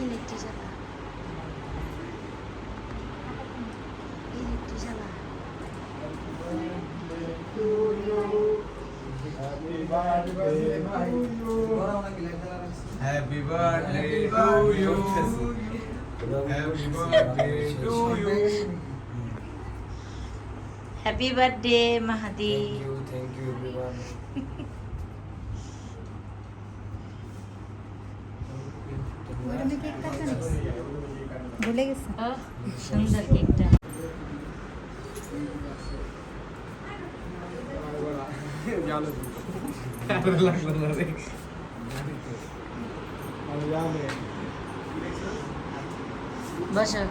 Electric জ্বালা electric জ্বালা Happy birthday to you. Happy birthday to you. Happy birthday Mahadi Thank you, thank you everyone. ভুলে গেছে সুন্দর কেকটা বসো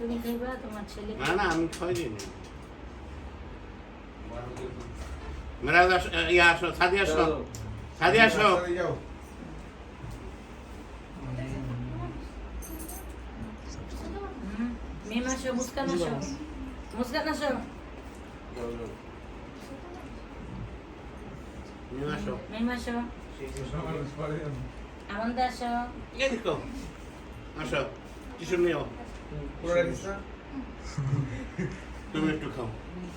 তুমি খাইবা তোমার ছেলে না না আমি ছয় দিন মেরা ইয়া আসো সাদি আসো। সাদি আসো। মেম আসো মুস্কান আসো। মুস্কান আসো। নিয়ে আসো। মেম আসো। আনন্দ আসো। আসো। কিছু নিও। তুমি একটু খাও হুম,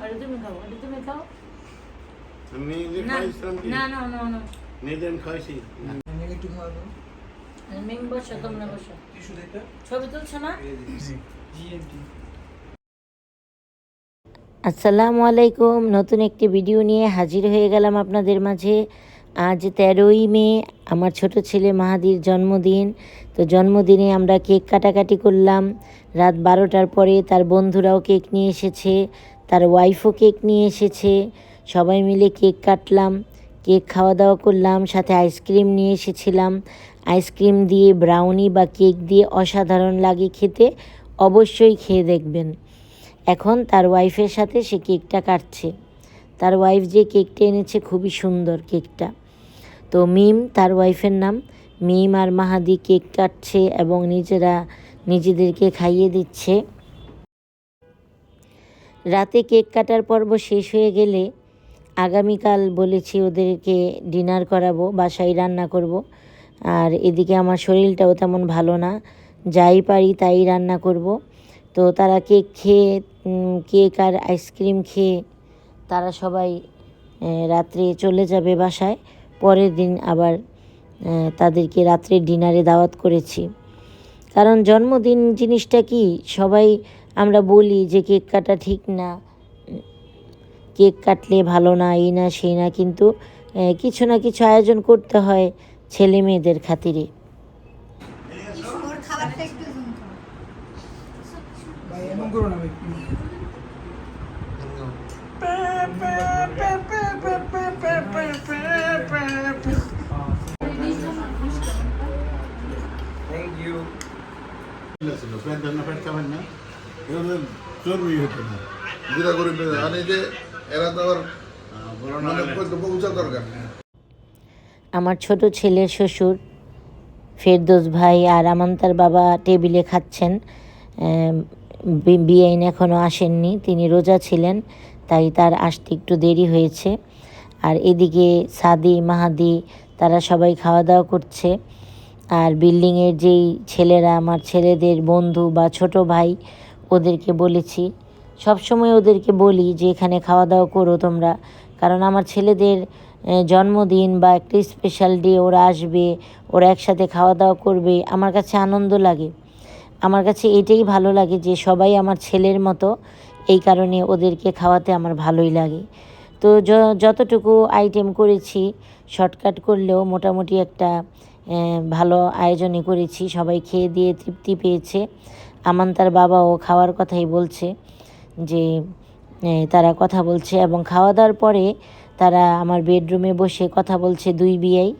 আরে তুমি খাও আরে তুমি খাও আমি নিজে খাইছিলাম কি না না না না নিজে আমি খাইছি মেম বসো তোমরা বসো ছবি তুলছো না আসসালামু আলাইকুম নতুন একটি ভিডিও নিয়ে হাজির হয়ে গেলাম আপনাদের মাঝে। আজ তেরোই মে, আমার ছোট ছেলে মাহাদির জন্মদিন। তো জন্মদিনে আমরা কেক কাটাকাটি করলাম। রাত বারোটার পরে তার বন্ধুরাও কেক নিয়ে এসেছে, তার ওয়াইফও কেক নিয়ে এসেছে। সবাই মিলে কেক কাটলাম, কেক খাওয়া দাওয়া করলাম, সাথে আইসক্রিম নিয়ে এসেছিলাম। আইসক্রিম দিয়ে ব্রাউনি বা কেক দিয়ে অসাধারণ লাগে খেতে, অবশ্যই খেয়ে দেখবেন। এখন তার ওয়াইফের সাথে সে কেকটা কাটছে। তার ওয়াইফ যে কেকটা এনেছে খুবই সুন্দর কেকটা। তো মিম, তার ওয়াইফের নাম, মিম আর মাহাদি কেক কাটছে এবং নিজেরা নিজেদেরকে খাইয়ে দিচ্ছে। রাতে কেক কাটার পর্ব শেষ হয়ে গেলে আগামীকাল বলেছি ওদেরকে ডিনার করাবো, বাসায় রান্না করব। আর এদিকে আমার শরীরটাও তেমন ভালো না, যাই পারি তাই রান্না করব। তো তারা কেক খেয়ে কেক আর আইসক্রিম খেয়ে তারা সবাই রাত্রে চলে যাবে বাসায়। পরের দিন আবার তাদেরকে রাত্রে ডিনারে দাওয়াত করেছি। কারণ জন্মদিন জিনিসটা কি, সবাই আমরা বলি যে কেক কাটা ঠিক না, কেক কাটলে ভালো না, এই না, সেই না, কিন্তু কিছু না কিছু আয়োজন করতে হয় ছেলে মেয়েদের খাতিরে। এমন করো ছিল প্যান্ট না প্যান্ট খাবেন না। এগুলো চর্বি হতো না জিরা করে আর এই যে এরা তো আবার আহ, বড় না মানে হলে- পৌঁছা দরকার। আমার ছোট ছেলে শ্বশুর ফেরদোস ভাই আর আমান্তার বাবা টেবিলে খাচ্ছেন। বিআইন এখনও আসেননি। তিনি রোজা ছিলেন তাই তার আসতে একটু দেরি হয়েছে। আর এদিকে সাদি মাহাদি তারা সবাই খাওয়া দাওয়া করছে। আর বিল্ডিংয়ের যেই ছেলেরা, আমার ছেলেদের বন্ধু বা ছোট ভাই, ওদেরকে বলেছি। সবসময় ওদেরকে বলি যে, এখানে খাওয়া দাওয়া করো তোমরা। কারণ আমার ছেলেদের জন্মদিন বা একটি স্পেশাল ডে ওরা আসবে, ওরা একসাথে খাওয়া দাওয়া করবে। আমার কাছে আনন্দ লাগে। আমার কাছে এটাই ভালো লাগে যে, সবাই আমার ছেলের মতো। এই কারণে ওদেরকে খাওয়াতে আমার ভালোই লাগে। তো যতটুকু আইটেম করেছি শর্টকাট করলেও মোটামুটি একটা ভালো আয়োজনই করেছি। সবাই খেয়ে দিয়ে তৃপ্তি পেয়েছে। আমান তার বাবাও খাওয়ার কথাই বলছে যে তারা কথা বলছে এবং খাওয়া দাওয়ার পরে তারা আমার বেডরুমে বসে কথা বলছে দুই বিয়াই।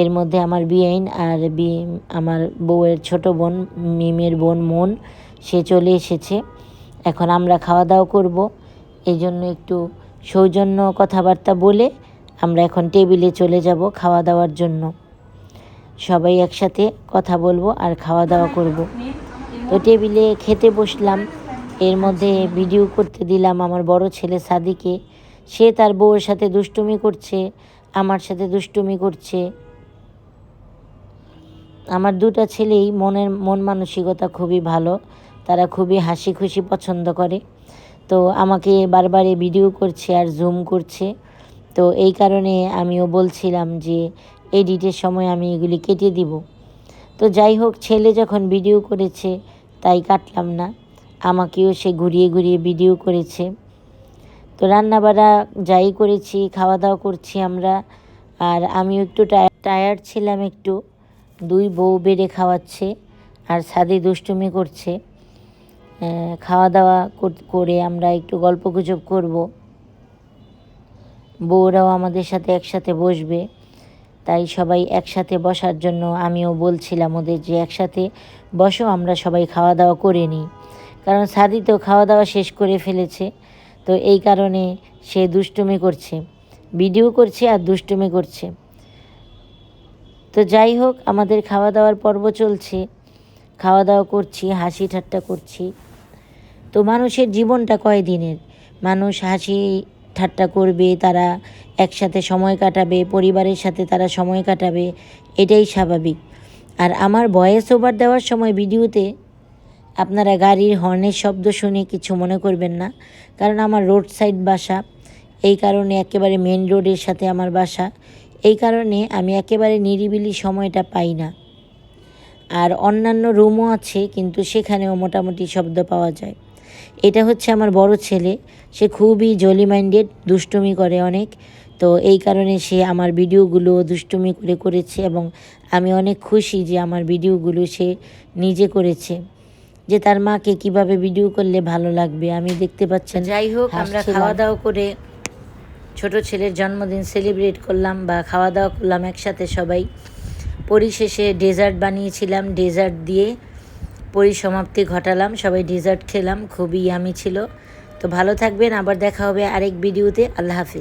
এর মধ্যে আমার বিয়াইন আর বি, আমার বউয়ের ছোট বোন, মিমের বোন মন, সে চলে এসেছে। এখন আমরা খাওয়া দাওয়া করব। এই জন্য একটু সৌজন্য কথাবার্তা বলে আমরা এখন টেবিলে চলে যাব খাওয়া দাওয়ার জন্য। সবাই একসাথে কথা বলব আর খাওয়া দাওয়া করব। তো টেবিলে খেতে বসলাম। এর মধ্যে ভিডিও করতে দিলাম আমার বড় ছেলে সাদিকে। সে তার বউয়ের সাথে দুষ্টুমি করছে, আমার সাথে দুষ্টুমি করছে। আমার দুটা ছেলেই মনের, মন মানসিকতা খুবই ভালো, তারা খুবই হাসি খুশি পছন্দ করে। তো আমাকে বারবারে ভিডিও করছে আর জুম করছে। তো এই কারণে আমিও বলছিলাম যে এডিটের সময় আমি এগুলি কেটে দিব। তো যাই হোক, ছেলে যখন ভিডিও করেছে, তাই কাটলাম না। আমাকেও সে ঘুরিয়ে ঘুরিয়ে ভিডিও করেছে। তো রান্নাবাড়া যাই করেছি খাওয়া দাওয়া করছি আমরা। আর আমিও একটু টায়ার্ড ছিলাম একটু। দুই বউ বেড়ে খাওয়াচ্ছে আর সাদি দুষ্টুমি করছে। খাওয়া দাওয়া কর- আমরা একটু গল্প গুজব করব। বউরাও আমাদের সাথে একসাথে বসবে। তাই সবাই একসাথে বসার জন্য আমিও বলছিলাম ওদের যে একসাথে বসো, আমরা সবাই খাওয়া দাওয়া করে নিই। কারণ সাদি তো খাওয়া দাওয়া শেষ করে ফেলেছে। তো এই কারণে সে দুষ্টুমি করছে। ভিডিও করছে আর দুষ্টুমি করছে। তো যাই হোক, আমাদের খাওয়া দাওয়ার পর্ব চলছে। খাওয়া দাওয়া করছি হাসি ঠাট্টা করছি। তো মানুষের জীবনটা কয় দিনের মানুষ হাসি ঠাট্টা করবে, তারা একসাথে সময় কাটাবে, পরিবারের সাথে তারা সময় কাটাবে, এটাই স্বাভাবিক। আর আমার ভয়েস ওভার দেওয়ার সময় ভিডিওতে আপনারা গাড়ির হর্নের শব্দ শুনে কিছু মনে করবেন না, কারণ আমার রোড সাইড বাসা, এই কারণে একেবারে মেন রোডের সাথে আমার বাসা, এই কারণে আমি একেবারে নিরিবিলি সময়টা পাই না। আর অন্যান্য রুমও আছে, কিন্তু সেখানেও মোটামুটি শব্দ পাওয়া যায়। এটা হচ্ছে আমার বড় ছেলে। সে খুবই জলি মাইন্ডেড দুষ্টুমি করে অনেক। তো এই কারণে সে আমার ভিডিওগুলো দুষ্টুমি করে করেছে এবং আমি অনেক খুশি যে আমার ভিডিওগুলো সে নিজে করেছে। যে তার মাকে কীভাবে ভিডিও করলে ভালো লাগবে আমি দেখতে পাচ্ছেন। যাই হোক আমরা খাওয়া দাওয়া করে ছোট ছেলের জন্মদিন সেলিব্রেট করলাম বা খাওয়া দাওয়া করলাম একসাথে সবাই। পরিশেষে ডেজার্ট বানিয়েছিলাম ডেজার্ট দিয়ে পরিসমাপ্তি ঘটালাম, সবাই ডিজার্ট খেলাম, খুবই আমি ছিল। তো ভালো থাকবেন, আবার দেখা হবে আরেক ভিডিওতে আল্লাহ হাফিজ।